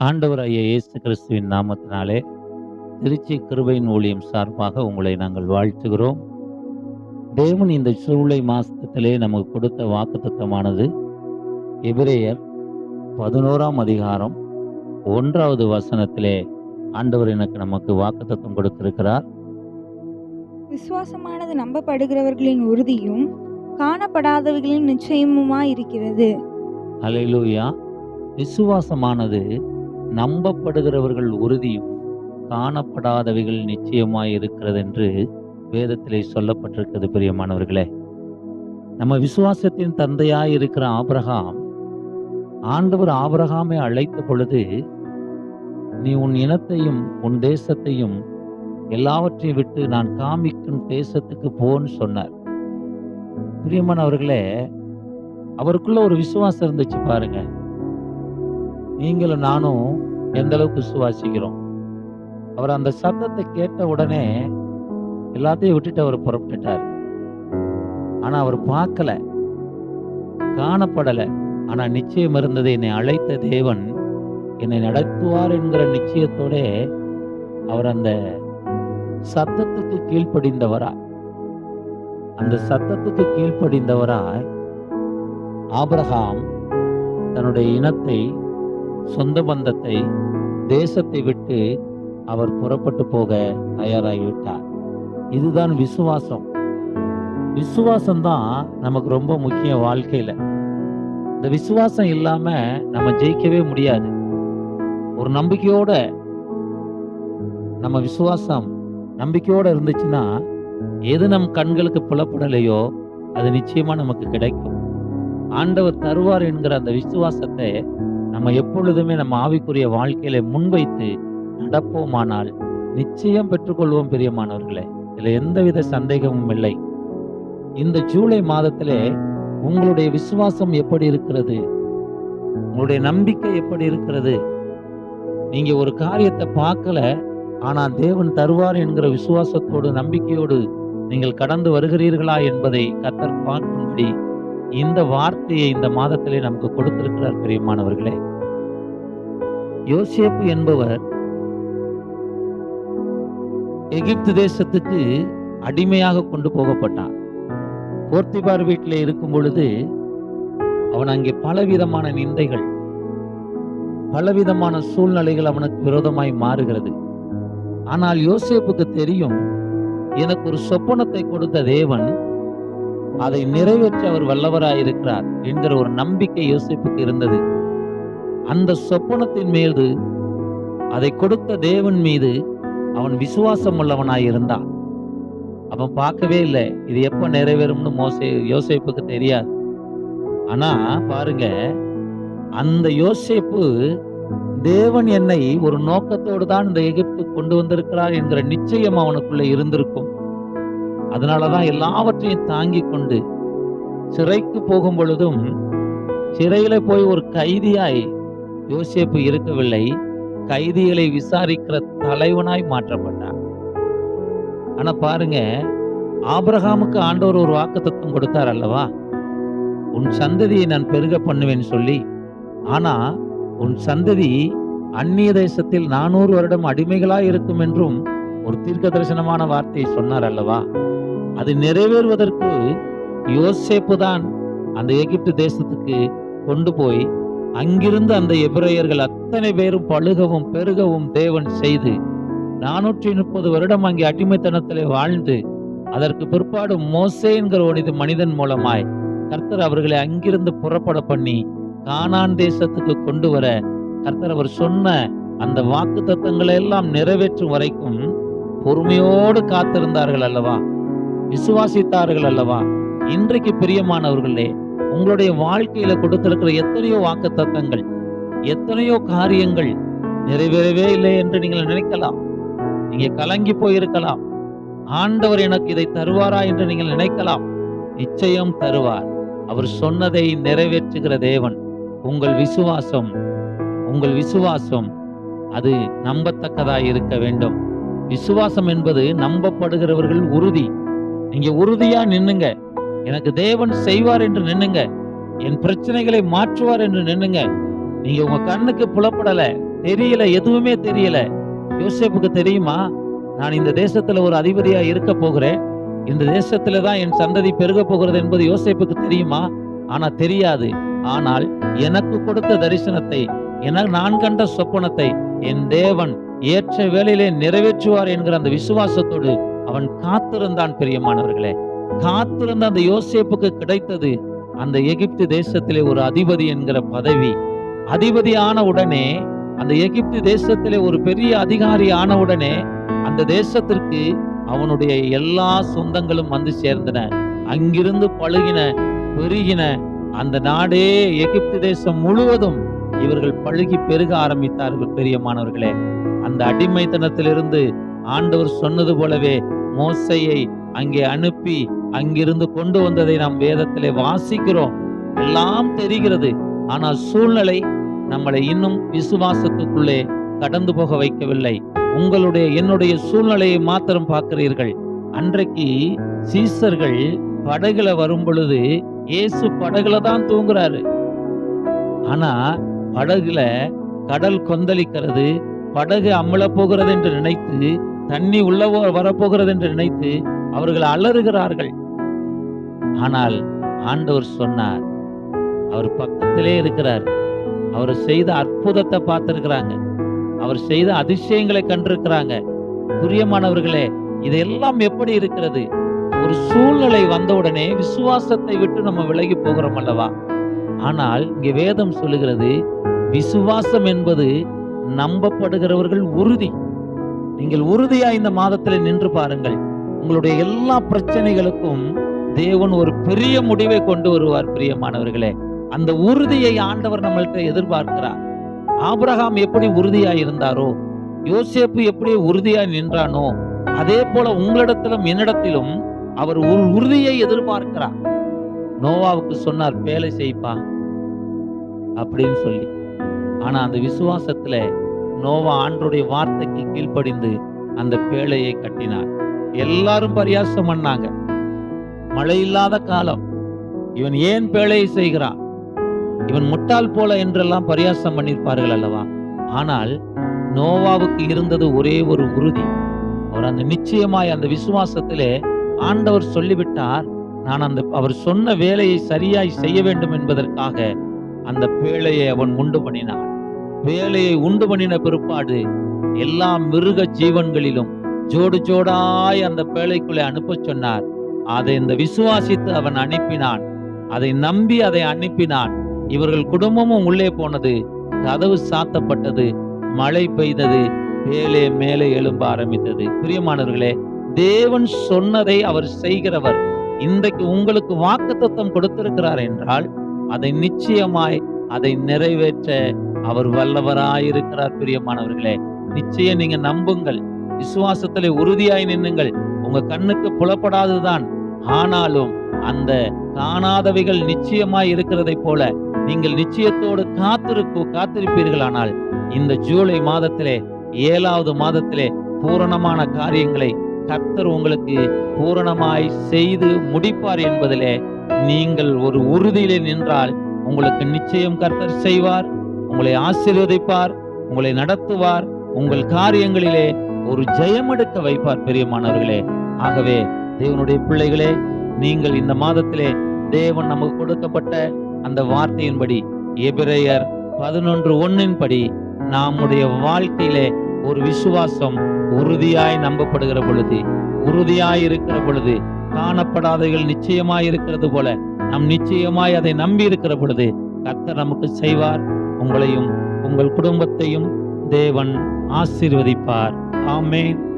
ஆண்டவராகிய இயேசு கிறிஸ்துவின் நாமத்தினாலே திருச்சி கிருபையின் ஊழியம் சார்பாக உங்களை நாங்கள் வாழ்த்துகிறோம். தேவன் இந்த சூளை மாசத்திலே நமக்கு கொடுத்த வாக்குத்தத்தமானது எபிரேயர் பதினோராம் அதிகாரம் ஒன்றாவது வசனத்திலே ஆண்டவர் எனக்கு நமக்கு வாக்குத்தத்தம் கொடுத்திருக்கிறார். விசுவாசமானது நம்பப்படுகிறவர்களின் உறுதியும் காணப்படாதவைகளின் நிச்சயமுமாய் இருக்கிறது ஹalleluya. விசுவாசமானது நம்பப்படுகிறவர்கள் உறுதியும் காணப்படாதவைகள் நிச்சயமாய் இருக்கிறது என்று வேதத்திலே சொல்லப்பட்டிருக்கிறது பிரியமானவர்களே. நம்ம விசுவாசத்தின் தந்தையாய் இருக்கிற ஆபரகாம் ஆண்டவர் ஆபரகாமை அழைத்த பொழுது நீ உன் இனத்தையும் உன் தேசத்தையும் எல்லாவற்றையும் விட்டு நான் காமிக்கும் தேசத்துக்கு போன்னு சொன்னார். பிரியமானவர்களே அவருக்குள்ள ஒரு விசுவாசம் இருந்துச்சு பாருங்க. நீங்களும் நானும் எந்த அளவுக்கு விசுவாசிக்கிறோம்? அவர் அந்த சத்தத்தை கேட்ட உடனே எல்லாத்தையும் விட்டுட்டு அவர் புறப்பட்டுட்டார். ஆனா அவர் பார்க்கல. காணப்படல. ஆனா நிச்சயம் இருந்தது என்னை அழைத்த தேவன் என்னை நடத்துவார் என்கிற நிச்சயத்தோட அவர் அந்த சத்தத்துக்கு கீழ்ப்படிந்தவரா? அந்த சத்தத்துக்கு கீழ்ப்படிந்தவராய் ஆபிரகாம் தன்னுடைய இனத்தை சொந்த பந்தத்தை தேசத்தை விட்டு அவர் புறப்பட்டு போக தயாராகிவிட்டார். இதுதான் விசுவாசம். விசுவாசம் தான் நமக்கு ரொம்ப முக்கியம் வாழ்க்கையில. இந்த விசுவாசம் இல்லாம நம்ம ஜெயிக்கவே முடியாது. ஒரு நம்பிக்கையோட நம்ம விசுவாசம் நம்பிக்கையோட இருந்துச்சுன்னா எது நம் கண்களுக்கு புலப்படலையோ அது நிச்சயமா நமக்கு கிடைக்கும். ஆண்டவர் தருவார் என்கிற அந்த விசுவாசத்தை நம்ம எப்பொழுதுமே நம்ம ஆவிக்குரிய வாழ்க்கையில முன்வைத்து நடப்போமானால் நிச்சயம் பெற்றுக்கொள்வோம் பிரியமானவர்களே. இதுல எந்தவித சந்தேகமும் இல்லை. இந்த ஜூலை மாதத்திலே உங்களுடைய விசுவாசம் எப்படி இருக்கிறது? உங்களுடைய நம்பிக்கை எப்படி இருக்கிறது? நீங்க ஒரு காரியத்தை பார்க்கல ஆனா தேவன் தருவார் என்கிற விசுவாசத்தோடு நம்பிக்கையோடு நீங்கள் கடந்து வருகிறீர்களா என்பதை கத்தர் பார்க்கும்படி இந்த வார்த்தையை இந்த மாதத்திலே நமக்கு கொடுத்திருக்கிறார் பிரியமானவர்களே. யோசேப்பு என்பவர் எகிப்து தேசத்துக்கு அடிமையாக கொண்டு போகப்பட்டான். போர்த்திபார் வீட்டில் இருக்கும் பொழுது அவன் அங்கே பலவிதமான நிந்தைகள் பலவிதமான சூழ்நிலைகள் அவனுக்கு விரோதமாய் மாறுகிறது. ஆனால் யோசேப்புக்கு தெரியும் எனக்கு ஒரு சொப்பனத்தை கொடுத்த தேவன் அதை நிறைவேற்ற அவர் வல்லவராயிருக்கிறார் என்கிற ஒரு நம்பிக்கை யோசிப்புக்கு இருந்தது. அந்த சொப்பனத்தின் மீது அதை கொடுத்த தேவன் மீது அவன் விசுவாசம் உள்ளவனாய் இருந்தான் அவன் பார்க்கவே இல்லை இது எப்ப நிறைவேறும்னு மோசே யோசிப்புக்கு தெரியாது. ஆனா பாருங்க அந்த யோசேப்பு தேவன் என்னை ஒரு நோக்கத்தோடு தான் இந்த எகிப்து கொண்டு வந்திருக்கிறார் என்கிற நிச்சயம் அவனுக்குள்ள இருந்திருக்கும். அதனாலதான் எல்லாவற்றையும் தாங்கி கொண்டு சிறைக்கு போகும் பொழுதும் சிறையில போய் ஒரு கைதியாய் யோசேப்பு இருக்கவில்லை. கைதிகளை விசாரிக்கிற தலைவனாய் மாற்றப்பட்டான். ஆனா பாருங்க ஆபிரகாமுக்கு ஆண்டவர் ஒரு வாக்குத்தத்தம் கொடுத்தார் அல்லவா? உன் சந்ததியை நான் பெருக பண்ணுவேன்னு சொல்லி. ஆனா உன் சந்ததி அந்நிய தேசத்தில் நானூறு வருடம் அடிமைகளாய் இருக்கும் என்றும் ஒரு தீர்க்க தரிசனமான வார்த்தையை சொன்னார் அல்லவா? அது நிறைவேறுவதற்கு யோசேப்பு தான் அந்த எகிப்து தேசத்துக்கு கொண்டு போய் அங்கிருந்து அந்த எபிரேயர்கள் அத்தனை பேரும் பழுகவும் பெருகவும் தேவன் செய்து நானூற்றி முப்பது வருடம் அங்கே அடிமைத்தனத்திலே வாழ்ந்து அதற்கு பிற்பாடு மோசே என்கிற ஒனிது மனிதன் மூலமாய் கர்த்தர் அவர்களை அங்கிருந்து புறப்பட பண்ணி கானான் தேசத்துக்கு கொண்டு வர கர்த்தர் அவர் சொன்ன அந்த வாக்கு தத்தங்களை எல்லாம் நிறைவேற்றும் வரைக்கும் பொறுமையோடு காத்திருந்தார்கள் அல்லவா? விசுவாசித்தார்கள் அல்லவா? இன்றைக்கு பிரியமானவர்களே உங்களுடைய வாழ்க்கையில கொடுத்திருக்கிற எத்தனையோ வாக்கு தத்தங்கள் எத்தனையோ காரியங்கள் நிறைவேறவே இல்லை என்று நீங்கள் நினைக்கலாம். நீங்க கலங்கி போயிருக்கலாம். ஆண்டவர் எனக்கு இதை தருவாரா என்று நீங்கள் நினைக்கலாம். நிச்சயம் தருவார். அவர் சொன்னதை நிறைவேற்றுகிற தேவன் உங்கள் விசுவாசம் உங்கள் விசுவாசம் அது நம்பத்தக்கதாய் இருக்க வேண்டும். விசுவாசம் என்பது நம்பப்படுகிறவர்கள் உறுதி. நீங்க உறுதியா நின்னுங்க. எனக்கு தேவன் செய்வார் என்று நின்னுங்க. என் பிரச்சனைகளை மாற்றுவார் என்று நின்னுங்க. நீங்க உங்க கண்ணுக்கு புலப்படல. தெரியல எதுவுமே தெரியல. யோசேப்புக்கு தெரியுமா? நான் இந்த தேசத்துல ஒரு அதிபதியா இருக்க போகிறேன். இந்த தேசத்துல தான் என் சந்ததி பெருக போகிறது என்பது யோசேப்புக்கு தெரியுமா? ஆனா தெரியாது. ஆனால் எனக்கு கொடுத்த தரிசனத்தை என நான் கண்ட சொப்பனத்தை என் தேவன் ஏற்ற வேலையிலே நிறைவேற்றுவார் என்கிற அந்த விசுவாசத்தோடு அவன் காத்திருந்தான் பிரியமானவர்களே. காத்திருந்த அந்த யோசேப்புக்கு கிடைத்தது அந்த எகிப்து தேசத்திலே ஒரு அதிபதி என்கிற பதவி. அதிபதி ஆன உடனே அந்த எகிப்து தேசத்திலே ஒரு பெரிய அதிகாரி ஆன உடனே அந்த தேசத்திற்கு அவனுடைய எல்லா சொந்தங்களும் வந்து சேர்ந்தன. அங்கிருந்து பழுகின பெருகின அந்த நாடே எகிப்து தேசம் முழுவதும் இவர்கள் பழுகி பெருக ஆரம்பித்தார்கள் பெரியமானவர்களே. அந்த அடிமைத்தனத்திலிருந்து ஆண்டவர் சொன்னது போலவே மோசையை அங்கே அனுப்பி அங்கிருந்து கொண்டு வந்ததை நாம் வேதத்திலே வாசிக்கிறோம். எல்லாம் தெரிகிறது. ஆனால் சூழ்நிலை நம்மளை இன்னும் விசுவாசத்துக்குள்ளே கடந்து போக வைக்கவில்லை. உங்களுடைய என்னுடைய சூழ்நிலையை மாத்திரம் பார்க்கிறீர்கள். அன்றைக்கு சீசர்கள் படகுல வரும் பொழுது இயேசு படகுல தான் தூங்குறாரு. ஆனா படகுல கடல் கொந்தளிக்கிறது படகு அம்மள போகிறது என்று நினைத்து தண்ணி உள்ள வரப்போகிறது என்று நினைத்து அவர்கள் அலறுகிறார்கள். ஆனால் ஆண்டவர் சொன்னார் அவர் பக்கத்திலே இருக்கிறார். அவர் செய்த அற்புதத்தை பார்த்திருக்கிறாங்க. அவர் செய்த அதிசயங்களை கண்டிருக்கிறாங்க. புரியமானவர்களே இதெல்லாம் எப்படி இருக்கிறது? ஒரு சூழ்நிலை வந்தவுடனே விசுவாசத்தை விட்டு நம்ம விலகி போகிறோம் அல்லவா? ஆனால் இங்கே வேதம் சொல்லுகிறது விசுவாசம் என்பது நம்பப்படுகிறவர்கள் உறுதி. நீங்கள் உறுதியா இந்த மாதத்தில் நின்று பாருங்கள். உங்களுடைய எல்லா பிரச்சனைகளுக்கும் தேவன் ஒரு பெரிய முடிவை கொண்டு வருவார் பிரியமானவர்களே. அந்த உறுதியை ஆண்டவர் நம்மள்கிட்ட எதிர்பார்க்கிறார். ஆபிரகாம் எப்படி உறுதியா இருந்தாரோ யோசேப்பு எப்படி உறுதியா நின்றானோ அதே போல உங்களிடத்திலும் என்னிடத்திலும் அவர் ஒரு உறுதியை எதிர்பார்க்கிறார். நோவாவுக்கு சொன்னார் வேலை செய்ப்பா அப்படின்னு சொல்லி. ஆனா அந்த விசுவாசத்துல நோவா ஆண்டருடைய வார்த்தைக்கு கீழ்ப்படிந்து அந்த பேழையை கட்டினார். எல்லாரும் பரியாசம் பண்ணாங்க. மழை இல்லாத காலம். இவன் ஏன் பேழையை செய்கிறான்? இவன் முட்டாள் போல என்றெல்லாம் பரியாசம் பண்ணியிருப்பார்கள் அல்லவா? ஆனால் நோவாவுக்கு இருந்தது ஒரே ஒரு உறுதி. அவர் அந்த நிச்சயமாய் அந்த விசுவாசத்திலே ஆண்டவர் சொல்லிவிட்டார் நான் அந்த அவர் சொன்ன வேலையை சரியாய் செய்ய வேண்டும் என்பதற்காக அந்த பேழையை அவன் உண்டு பண்ணினான். வேலையை உண்டு பண்ணின பிற்பாடு எல்லா மிருக ஜீவன்களிலும் ஜோடு ஜோடாய் அந்த பேழைக்குள்ளே அனுப்பச் சொன்னார். அதை இந்த விசுவாசித்து அவன் அனுப்பினான். அதை நம்பி அதை அனுப்பினான். இவர்கள் குடும்பமும் உள்ளே போனது. கதவு சாத்தப்பட்டது. மழை பெய்தது. மேலே மேலே எழும்ப ஆரம்பித்தது. பிரியமானவர்களே தேவன் சொன்னதை அவர் செய்கிறவர். இன்றைக்கு உங்களுக்கு வாக்கு தத்துவம் கொடுத்திருக்கிறார் என்றால் அதை நிச்சயமாய் அதை நிறைவேற்ற அவர் வல்லவராயிருக்கிறார் பிரியமானவர்களே. நிச்சயம் நீங்க நம்புங்கள். விசுவாசத்திலே உறுதியாய் நின்னுங்கள். உங்க கண்ணுக்கு புலப்படாதுதான் ஆனாலும் அந்த காணாதவைகள் நிச்சயமாய் இருக்கிறதை போல நீங்கள் நிச்சயத்தோடு காத்திருக்கு காத்திருப்பீர்களானால் இந்த ஜூலை மாதத்திலே ஏழாவது மாதத்திலே பூரணமான காரியங்களை கர்த்தர் உங்களுக்கு பூரணமாய் செய்து முடிப்பார் என்பதிலே நீங்கள் ஒரு உறுதியிலே நின்றால் உங்களுக்கு நிச்சயம் கர்த்தர் செய்வார். உங்களை ஆசீர்வதிப்பார் உங்களை நடத்துவார் உங்கள் காரியங்களிலே ஒரு ஜெயமெடுக்க வைப்பார் பெரியமானவர்களே. ஆகவே தேவனுடைய பிள்ளைகளே நீங்கள் இந்த மாதத்திலே தேவன் நமக்கு கொடுக்கப்பட்ட அந்த வார்த்தையின்படி எபிரேயர் பதினொன்று ஒன்னின்படி நம்முடைய வாழ்க்கையிலே ஒரு விசுவாசம் உறுதியாய் நம்பப்படுகிற பொழுது உறுதியாய் இருக்கிற பொழுது காணப்படாதவைகள் நிச்சயமாய் இருக்கிறது போல நம் நிச்சயமாய் அதை நம்பி இருக்கிற பொழுது கர்த்தர் நமக்கு செய்வார். உங்களையும் உங்கள் குடும்பத்தையும் தேவன் ஆசீர்வதிப்பார். ஆமேன்.